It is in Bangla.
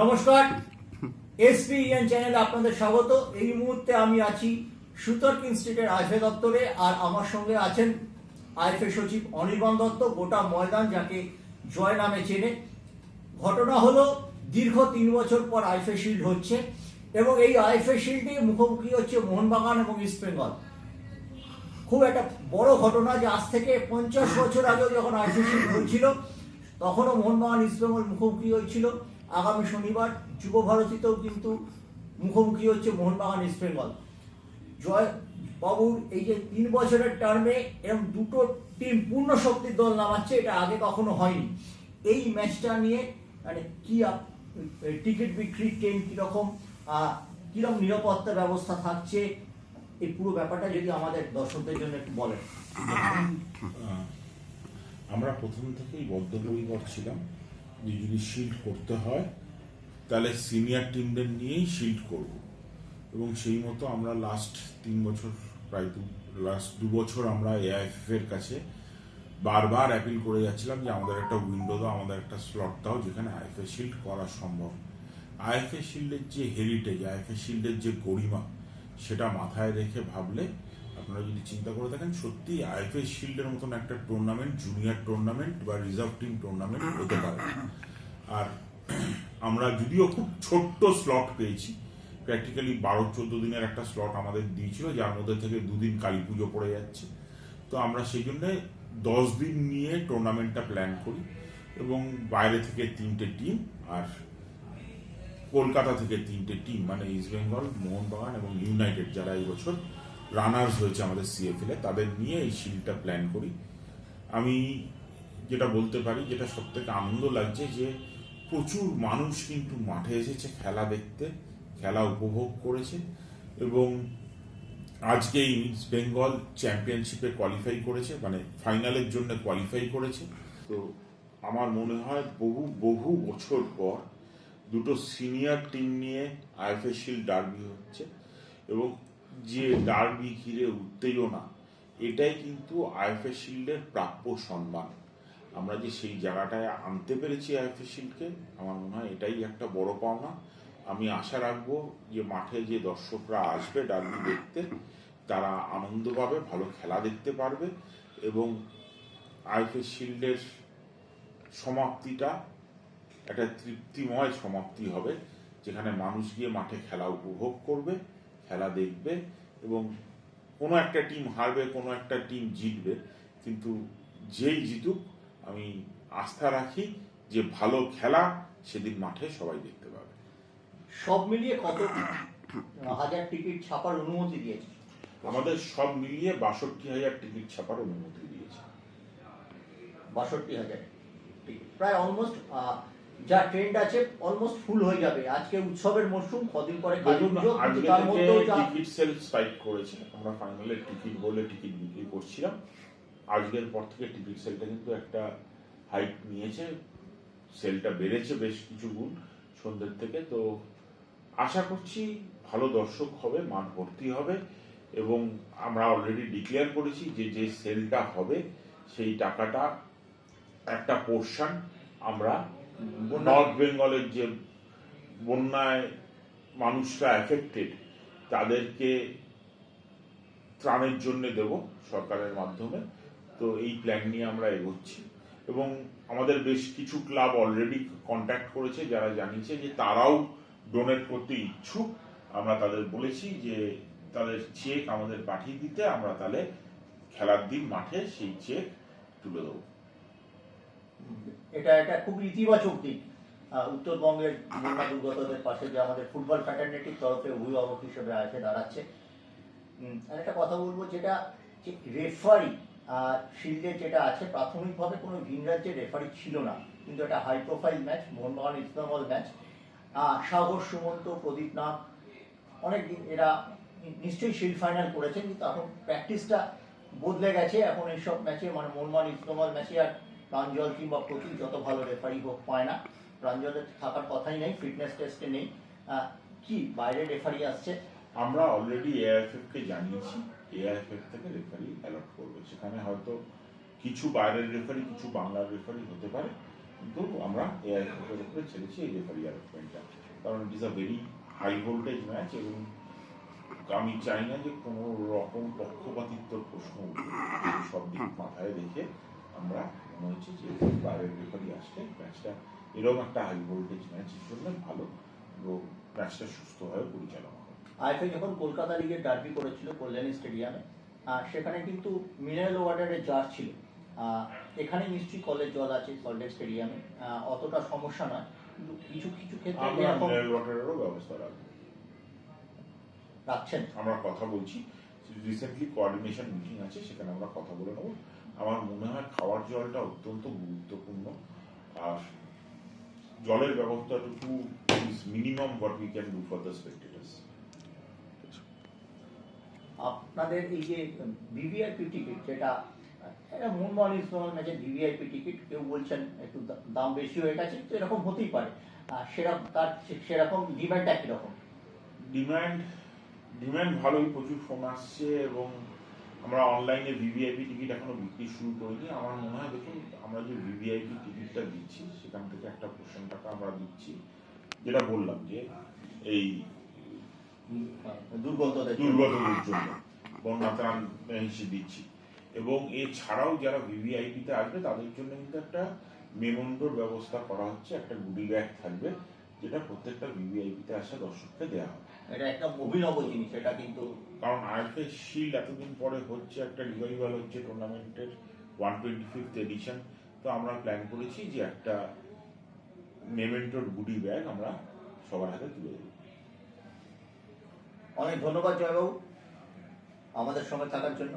নমস্কার। এসপিএন চ্যানেলে আপনাদের স্বাগত। এই মুহূর্তে আমি আছি সুতর্ক ইনস্টিটিউটের আইফে দপ্তরে আর আমার সঙ্গে আছেন আইফে সচিব অনির্বাণ দত্ত, গোটা ময়দান যাকে জয় নামে চেনে। ঘটনা হলো, দীর্ঘ তিন বছর পর আইফে শিল্ড হচ্ছে এবং এই আইফে শিল্ডে মুখোমুখি হচ্ছে মোহনবাগান এবং ইস্ট বেঙ্গল। খুব একটা বড় ঘটনা যে আজ থেকে পঞ্চাশ বছর আগেও যখন আইফে শিল্ড হয়েছিল, তখনও মোহনবাগান ইস্টবেঙ্গল মুখোমুখি হয়েছিল। আগামী শনিবার যুব ভারতীতেও কিন্তু মুখোমুখি হচ্ছে মোহনবাগান ইস্টবেঙ্গল জয় বাবুর এই যে তিন বছরের টার্মে এরকম দুটো টিম পূর্ণ শক্তির দল নামাচ্ছে, এটা আগে কখনো হয়নি। এই ম্যাচটা নিয়ে মানে কি টিকিট বিক্রি ট্রেন কীরকম কীরকম নিরাপত্তা ব্যবস্থা থাকছে, এই পুরো ব্যাপারটা যদি আমাদের দর্শকদের জন্য একটু বলেন। আমরা প্রথম থেকেই বদ্ধপরিকর ছিলাম যদি শিল্ড করতে হয়, তাহলে সিনিয়র টিমদের নিয়েই শিল্ড করব। এবং সেই মতো আমরা লাস্ট তিন বছর, প্রায় দু লাস্ট দু বছর আমরা এআইএফ এর কাছে বারবার অ্যাপিল করে যাচ্ছিলাম যে আমাদের একটা উইন্ডো দাও, আমাদের একটা স্লট দাও যেখানে আইএফএ শিল্ড করা সম্ভব। আইএফএ শিল্ডের যে হেরিটেজ আইএফএ শিল্ডের যে গরিমা, সেটা মাথায় রেখে ভাবলে আপনারা যদি চিন্তা করে থাকেন সত্যি আইএফএ শিল্ডের মতন একটা টুর্নামেন্ট জুনিয়র টুর্নামেন্ট বা রিজার্ভ টিম টুর্নামেন্ট হতে পারে। আর আমরা যদিও খুব ছোট্ট স্লট পেয়েছি প্র্যাকটিক্যালি বারো, চোদ্দ দিনের একটা স্লট আমাদের দিয়েছিল, যার মধ্যে থেকে দুদিন কালী পুজো পড়ে যাচ্ছে। তো আমরা সেই জন্য দশ দিন নিয়ে টুর্নামেন্টটা প্ল্যান করি এবং বাইরে থেকে তিনটে টিম আর কলকাতা থেকে তিনটে টিম মানে ইস্ট বেঙ্গল মোহনবাগান এবং ইউনাইটেড যারা এই বছর রানার্স হয়েছে আমাদের সিএফএল তাদের নিয়ে এই শিল্ডটা প্ল্যান করি। আমি যেটা বলতে পারি, যেটা সব থেকে আনন্দ লাগছে যে প্রচুর মানুষ কিন্তু মাঠে এসেছে খেলা দেখতে, খেলা উপভোগ করেছে এবং আজকে ইস্ট বেঙ্গল চ্যাম্পিয়নশিপে কোয়ালিফাই করেছে মানে ফাইনালের জন্য কোয়ালিফাই করেছে। তো আমার মনে হয় বহু বহু বছর পর দুটো সিনিয়র টিম নিয়ে আইএফএ শিল্ড ডার্বি হচ্ছে এবং যে ডার্বি ঘিরে উত্তেজনা, এটাই কিন্তু আইএফএ শিল্ডের প্রাপ্য সম্মান। আমরা যে সেই জায়গাটায় আনতে পেরেছি আইএফএ শিল্ডকে, আমার মনে হয় এটাই একটা বড় পাওনা। আমি আশা রাখব যে মাঠে যে দর্শকরা আসবে ডার্বি দেখতে, তারা আনন্দ পাবে ভালো খেলা দেখতে পারবে এবং আইএফএ শিল্ডের সমাপ্তিটা একটা তৃপ্তিময় সমাপ্তি হবে, যেখানে মানুষ গিয়ে মাঠে খেলা উপভোগ করবে। খেলা দেখবে এবং কোনো একটা টিম হারবে কোনো একটা টিম জিতবে। কিন্তু যেই জিতুক আমি আস্থা রাখি যে ভালো খেলা সেদিন মাঠে সবাই দেখতে পাবে। সব মিলিয়ে কত হাজার টিকিট ছাপার অনুমতি দিয়েছে? আমাদের সব মিলিয়ে বাষট্টি হাজার টিকিট ছাপার অনুমতি দিয়েছে। বাষট্টি হাজার টিকিট প্রায় অলমোস্ট যা ট্রেন্ড আছে অলমোস্ট ফুল হয়ে যাবে। আজকে উৎসবের মরশুম কদিন পরে তার মধ্যেও টিকিট সেল স্পাইক করেছে। আমরা ফাইনালে টিকিট বলে টিকিট বিক্রি করছিলাম। আজকের পর থেকে টিকিট সেলটা কিন্তু একটা হাইট নিয়েছে। সেলটা বেড়েছে বেশ কিছু গুণ সন্ধ্যের থেকে। তো আশা করছি ভালো দর্শক হবে মাঠ ভর্তি হবে এবং আমরা অলরেডি ডিক্লেয়ার করেছি যে যে সেলটা হবে সেই টাকাটা একটা পোর্শন আমরা নর্থ বেঙ্গলের যে বন্যায় মানুষরা এফেক্টেড তাদেরকে ত্রাণের জন্য দেব সরকারের মাধ্যমে। তো এই প্ল্যান নিয়ে আমরা এগোচ্ছি। এবং আমাদের বেশ কিছু ক্লাব অলরেডি কন্ট্যাক্ট করেছে, যারা জানিয়েছে যে তারাও ডোনেট করতে ইচ্ছুক। আমরা তাদের বলেছি যে তাদের চেক আমাদের পাঠিয়ে দিতে, আমরা তাহলে খেলার দিন মাঠে সেই চেক তুলে দেবো। এটা একটা খুব ইতিবাচক দিক। উত্তরবঙ্গের বন্যা দুর্গতদের পাশে যে আমাদের ফুটবল ফ্যাটার্নিটির তরফে অভিভাবক হিসেবে আছে দাঁড়াচ্ছে। আর একটা কথা বলব যেটা যে রেফারি শিল্ডে যেটা আছে, প্রাথমিকভাবে কোনো ভিন রাজ্যের রেফারি ছিল না। কিন্তু একটা হাই প্রোফাইল ম্যাচ মোহনবাগান ইসলামল ম্যাচ সাগর, সুমন্ত, প্রদীপ নাথ অনেক দিন এরা নিশ্চয়ই শিল্ড ফাইনাল করেছেন, কিন্তু এখন প্র্যাকটিসটা বদলে গেছে। এখন এইসব ম্যাচে মানে মোহনবাগান ইসলামল ম্যাচে আর প্রাঞ্জল কিংবা প্রতি যত ভালো রেফারি হোক পায় না। প্রাঞ্জলের থাকার কথাই নেই ফিটনেস টেস্টে নেই। কি বাইরে রেফারি আসছে? আমরা অলরেডি এআইএফএফ কে জানিয়েছি। এআইএফএফ থেকে রেফারি অ্যালট করবে। সেখানে হয়তো কিছু বাইরের রেফারি কিছু বাংলার রেফারি হতে পারে। কিন্তু আমরা এআই ফটোর উপরে ছেড়েছি এই রেফারি অ্যারেঞ্জমেন্টটা কারণ it is a very high voltage match এবং আমি চাই না যে কোনো রকম পক্ষপাতিত্বর প্রশ্ন সব দিক মাথায় রেখে আমরা মনে হচ্ছে যে বাইরের রেফারি আসলে ম্যাচটা এরকম একটা হাই ভোল্টেজ ম্যাচের জন্য ভালো। এবং ম্যাচটা সুস্থভাবে পরিচালনা হবে। আইএফএ যখন কলকাতা লিগের ডার্বি করেছিল কল্যাণী স্টেডিয়ামে সেখানে কিন্তু মিনারেল ওয়াটারের জার ছিল। এখানে নিশ্চয়ই কলের জল আছে সল্টলেক স্টেডিয়ামে অতটা সমস্যা নয়। কিন্তু কিছু কিছু ক্ষেত্রে আমরা মিনারেল ওয়াটারেরও ব্যবস্থা রাখব। রাখছেন? আমরা কথা বলছি। রিসেন্টলি কোঅর্ডিনেশন মিটিং আছে সেখানে আমরা কথা বলে নেব। আমার মনে হয় খাওয়ার জলটা অত্যন্ত গুরুত্বপূর্ণ। আর জলের ব্যবস্থাটুকু is minimum what we can do for the spectators আপনাদের এই যে ভিভিআইপি টিকিট যেটা এটা মুনমন ইসলামের ম্যাচে ভিভিআইপি টিকিট কেউ বলছেন একটু দাম বেশি হয়ে গেছে তো এরকম হতেই পারে। আর সেরকম তার সেরকম ডিমান্ড একই রকম ডিমান্ড ডিমান্ড ভালোই প্রচুর ফোন আসছে এবং আমরা অনলাইনে ভিভিআইপি টিকিট এখনও বিক্রি শুরু করিনি। আমার মনে হয় দেখুন আমরা যে ভিভিআইপি টিকিটটা দিচ্ছি সেখান থেকে একটা পোর্শন টাকা আমরা দিচ্ছি। যেটা বললাম যে এই জন্য। দুর্গতদের জন্য বন্যা ত্রাণ হিসেবে দিচ্ছি। এবং এছাড়াও যারা ভিভিআইপিতে আসবে তাদের জন্য কিন্তু একটা মেমন্ডোর ব্যবস্থা করা হচ্ছে একটা গুডি ব্যাগ থাকবে। যেটা প্রত্যেকটা ভিভিআইপিতে আসা দর্শককে দেওয়া হবে এটা একটা অভিনব জিনিস এটা কিন্তু কারণ আইএফএ শিল্ড এতদিন পরে হচ্ছে একটা রিভাইভাল হচ্ছে টুর্নামেন্টের ওয়ান টোয়েন্টি ফিফথ এডিশন তো আমরা প্ল্যান করেছি যে একটা মেমেন্টোর গুডি ব্যাগ আমরা সবার হাতে তুলে দেবো। অনেক ধন্যবাদ জয়বাবু আমাদের সঙ্গে থাকার জন্য।